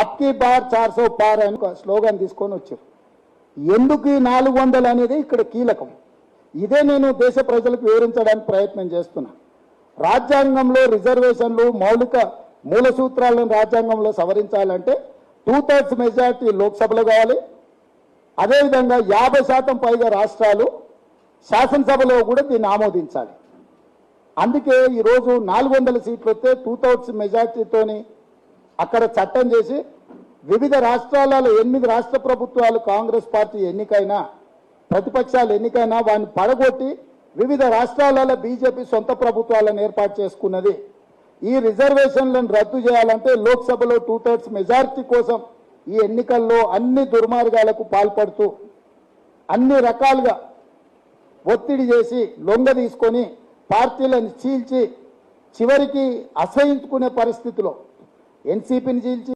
అప్కి bar చార్ so పార్ అని ఒక స్లోగన్ తీసుకొని వచ్చారు. ఎందుకు ఈ నాలుగు వందలు అనేది ఇక్కడ కీలకం. ఇదే నేను దేశ ప్రజలకు వివరించడానికి ప్రయత్నం చేస్తున్నా. రాజ్యాంగంలో రిజర్వేషన్లు మౌలిక మూల సూత్రాలను రాజ్యాంగంలో సవరించాలంటే టూ థర్డ్స్ మెజార్టీ లోక్సభలో కావాలి. అదేవిధంగా యాభై శాతం పైగా రాష్ట్రాలు శాసనసభలో కూడా దీన్ని ఆమోదించాలి. అందుకే ఈరోజు నాలుగు వందల సీట్లు వస్తే టూ థౌట్స్ మెజార్టీతోని అక్కడ చట్టం చేసి వివిధ రాష్ట్రాలలో ఎనిమిది రాష్ట్ర ప్రభుత్వాలు కాంగ్రెస్ పార్టీ ఎన్నికైనా ప్రతిపక్షాలు ఎన్నికైనా వాడిని పడగొట్టి వివిధ రాష్ట్రాలలో బీజేపీ సొంత ప్రభుత్వాలను ఏర్పాటు చేసుకున్నది. ఈ రిజర్వేషన్లను రద్దు చేయాలంటే లోక్సభలో టూ థర్డ్స్ మెజారిటీ కోసం ఈ ఎన్నికల్లో అన్ని దుర్మార్గాలకు పాల్పడుతూ అన్ని రకాలుగా ఒత్తిడి చేసి లొంగ తీసుకొని పార్టీలను చీల్చి చివరికి అసహించుకునే పరిస్థితిలో ఎన్సీపీని చీల్చి